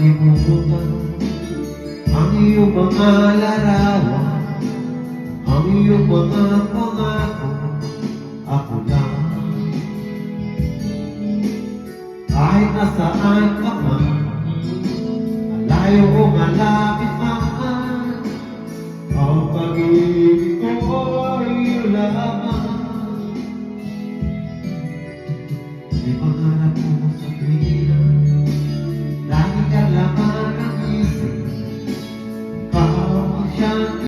nakalimutan ang iyong mga larawan, ang iyong mga pangako, ako lang. Kahit nasaan ka man, malayo o malapit man, ang pag-ibig ko ay iyo lamang. May pangarap